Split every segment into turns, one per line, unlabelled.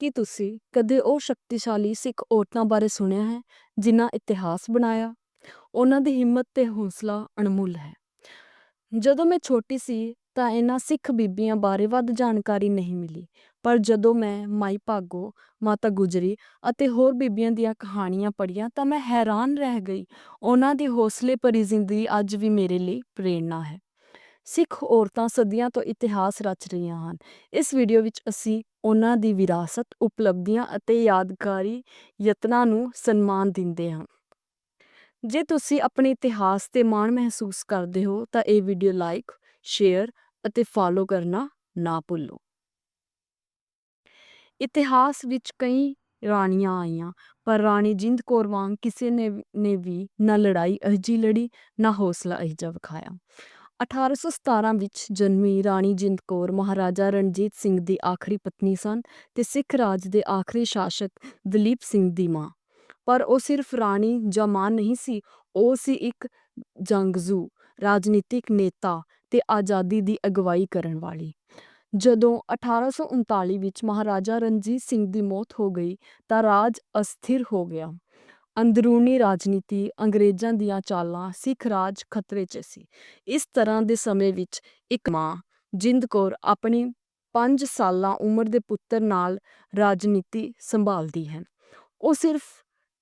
ਕੀ ਤੁਸੀਂ ਕਦੇ ਉਹ ਸ਼ਕਤੀਸ਼ਾਲੀ ਸਿੱਖ ਔਰਤਾਂ ਬਾਰੇ ਸੁਣਿਆ ਹੈ, ਜਿਨ੍ਹਾਂ ਇਤਿਹਾਸ ਬਣਾਇਆ? ਉਹਨਾਂ ਦੀ ਹਿੰਮਤ ਤੇ ਹੌਸਲਾ ਅਣਮੁੱਲ ਹੈ। ਜਦੋਂ ਮੈਂ ਛੋਟੀ ਸੀ, ਤਾਂ ਇਹਨਾਂ ਸਿੱਖ ਬੀਬੀਆਂ ਬਾਰੇ ਵੱਧ ਜਾਣਕਾਰੀ ਨਹੀਂ ਮਿਲੀ, ਪਰ ਜਦੋਂ ਮੈਂ ਮਾਈ ਭਾਗੋ, ਮਾਤਾ ਗੁਜਰੀ ਅਤੇ ਹੋਰ ਬੀਬੀਆਂ ਦੀਆਂ ਕਹਾਣੀਆਂ ਪੜ੍ਹੀਆਂ, ਤਾਂ ਮੈਂ ਹੈਰਾਨ ਰਹਿ ਗਈ। ਉਹਨਾਂ ਦੀ ਹੌਸਲੇ ਭਰੀ ਜ਼ਿੰਦਗੀ ਅੱਜ ਵੀ ਮੇਰੇ ਲਈ ਪ੍ਰੇਰਣਾ ਹੈ। ਸਿੱਖ ਔਰਤਾਂ ਸਦੀਆਂ ਤੋਂ ਇਤਿਹਾਸ ਰਚ ਰਹੀਆਂ ਹਨ। ਇਸ ਵੀਡੀਓ ਵਿੱਚ ਅਸੀਂ ਉਹਨਾਂ ਦੀ ਵਿਰਾਸਤ, ਉਪਲਬਧੀਆਂ ਅਤੇ ਯਾਦਗਾਰੀ ਯਤਨਾਂ ਨੂੰ ਸਨਮਾਨ ਦਿੰਦੇ ਹਾਂ। ਜੇ ਤੁਸੀਂ ਆਪਣੇ ਇਤਿਹਾਸ ਤੇ ਮਾਣ ਮਹਿਸੂਸ ਕਰਦੇ ਹੋ, ਤਾਂ ਇਹ ਵੀਡੀਓ ਲਾਈਕ ਸ਼ੇਅਰ ਅਤੇ ਫਾਲੋ ਕਰਨਾ ਨਾ ਭੁੱਲੋ। ਇਤਿਹਾਸ ਵਿੱਚ ਕਈ ਰਾਣੀਆਂ ਆਈਆਂ, ਪਰ ਰਾਣੀ ਜਿੰਦ ਕੌਰ ਵਾਂਗ ਕਿਸੇ ਨੇ ਨੇ ਵੀ ਨਾ ਲੜਾਈ, ਅਜਿਹੀ ਲੜੀ, ਨਾ ਹੌਸਲਾ ਅਜਿਹਾ ਵਿਖਾਇਆ 1817 ਵਿੱਚ ਜਨਮੀ ਰਾਣੀ ਜਿੰਦ ਕੌਰ, ਮਹਾਰਾਜਾ ਰਣਜੀਤ ਸਿੰਘ ਦੀ ਆਖਰੀ ਪਤਨੀ ਸਨ ਤੇ ਸਿੱਖ ਰਾਜ ਦੇ ਆਖਰੀ ਸ਼ਾਸਕ ਦਲੀਪ ਸਿੰਘ ਦੀ ਮਾਂ। ਪਰ ਉਹ ਸਿਰਫ ਰਾਣੀ ਜਾਂ ਮਾਂ ਨਹੀਂ ਸੀ, ਉਹ ਸੀ ਇੱਕ ਜੰਗਜੂ, ਰਾਜਨੀਤਿਕ ਨੇਤਾ ਤੇ ਆਜ਼ਾਦੀ ਦੀ ਅਗਵਾਈ ਕਰਨ ਵਾਲੀ। ਜਦੋਂ 1839 ਵਿੱਚ ਮਹਾਰਾਜਾ ਰਣਜੀਤ ਸਿੰਘ ਦੀ ਮੌਤ ਹੋ ਗਈ ਤਾਂ ਰਾਜ ਅਸਥਿਰ ਹੋ ਗਿਆ। ਅੰਦਰੂਨੀ ਰਾਜਨੀਤੀ ਅੰਗਰੇਜ਼ਾਂ ਦੀਆਂ ਚਾਲਾਂ ਸਿੱਖ ਰਾਜ ਖਤਰੇ 'ਚ ਸੀ। ਇਸ ਤਰ੍ਹਾਂ ਦੇ ਸਮੇਂ ਵਿੱਚ ਇੱਕ ਮਾਂ ਜਿੰਦ ਕੌਰ ਆਪਣੀ ਪੰਜ ਸਾਲਾਂ ਉਮਰ ਦੇ ਪੁੱਤਰ ਨਾਲ ਰਾਜਨੀਤੀ ਸੰਭਾਲਦੀ ਹੈ। ਉਹ ਸਿਰਫ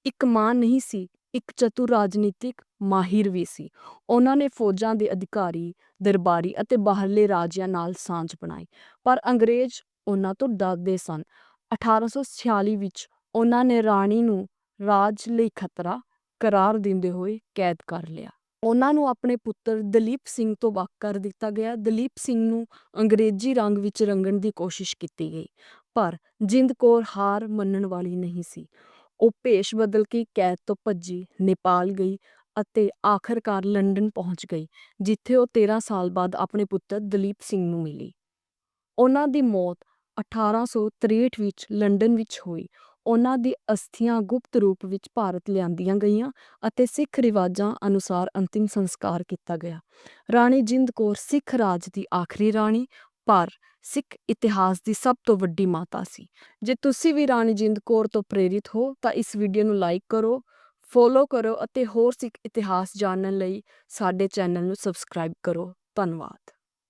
ਇੱਕ ਮਾਂ ਨਹੀਂ ਸੀ, ਇੱਕ ਚਤੁਰ ਰਾਜਨੀਤਿਕ ਮਾਹਿਰ ਵੀ ਸੀ। ਉਹਨਾਂ ਨੇ ਫੌਜਾਂ ਦੇ ਅਧਿਕਾਰੀ, ਦਰਬਾਰੀ ਅਤੇ ਬਾਹਰਲੇ ਰਾਜਿਆਂ ਨਾਲ ਸਾਂਝ ਬਣਾਈ, ਪਰ ਅੰਗਰੇਜ਼ ਉਹਨਾਂ ਤੋਂ ਡਰਦੇ ਸਨ। 1846 ਵਿੱਚ ਉਹਨਾਂ ਨੇ ਰਾਣੀ ਨੂੰ ਰਾਜ ਲਈ ਖਤਰਾ ਕਰਾਰ ਦਿੰਦੇ ਹੋਏ ਕੈਦ ਕਰ ਲਿਆ। ਉਹਨਾਂ ਨੂੰ ਆਪਣੇ ਪੁੱਤਰ ਦਲੀਪ ਸਿੰਘ ਤੋਂ ਵੱਖ ਕਰ ਦਿੱਤਾ ਗਿਆ। ਦਲੀਪ ਸਿੰਘ ਨੂੰ ਅੰਗਰੇਜ਼ੀ ਰੰਗ ਵਿੱਚ ਰੰਗਣ ਦੀ ਕੋਸ਼ਿਸ਼ ਕੀਤੀ ਗਈ, ਪਰ ਜਿੰਦ ਕੌਰ ਹਾਰ ਮੰਨਣ ਵਾਲੀ ਨਹੀਂ ਸੀ। ਉਹ ਭੇਸ਼ ਬਦਲ ਕੇ ਕੈਦ ਤੋਂ ਭੱਜੀ ਨੇਪਾਲ ਗਈ ਅਤੇ ਆਖਰਕਾਰ ਲੰਡਨ ਪਹੁੰਚ ਗਈ, ਜਿੱਥੇ ਉਹ 13 ਸਾਲ ਬਾਅਦ ਆਪਣੇ ਪੁੱਤਰ ਦਲੀਪ ਸਿੰਘ ਨੂੰ ਮਿਲੀ। ਉਹਨਾਂ ਦੀ ਮੌਤ 1863 ਵਿੱਚ ਲੰਡਨ ਵਿੱਚ ਹੋਈ। ਉਹਨਾਂ ਦੀ ਅਸਥੀਆਂ ਗੁਪਤ ਰੂਪ ਵਿੱਚ ਭਾਰਤ ਲਿਆਂਦੀਆਂ ਗਈਆਂ ਅਤੇ ਸਿੱਖ ਰਿਵਾਜਾਂ ਅਨੁਸਾਰ ਅੰਤਿਮ ਸੰਸਕਾਰ ਕੀਤਾ ਗਿਆ। ਰਾਣੀ ਜਿੰਦ ਕੌਰ ਸਿੱਖ ਰਾਜ ਦੀ ਆਖਰੀ ਰਾਣੀ, ਪਰ ਸਿੱਖ ਇਤਿਹਾਸ ਦੀ ਸਭ ਤੋਂ ਵੱਡੀ ਮਾਤਾ ਸੀ। ਜੇ ਤੁਸੀਂ ਵੀ ਰਾਣੀ ਜਿੰਦ ਕੌਰ ਤੋਂ ਪ੍ਰੇਰਿਤ ਹੋ, ਤਾਂ ਇਸ ਵੀਡੀਓ ਨੂੰ ਲਾਈਕ ਕਰੋ, ਫੋਲੋ ਕਰੋ ਅਤੇ ਹੋਰ ਸਿੱਖ ਇਤਿਹਾਸ ਜਾਣਨ ਲਈ ਸਾਡੇ ਚੈਨਲ ਨੂੰ ਸਬਸਕ੍ਰਾਈਬ ਕਰੋ। ਧੰਨਵਾਦ।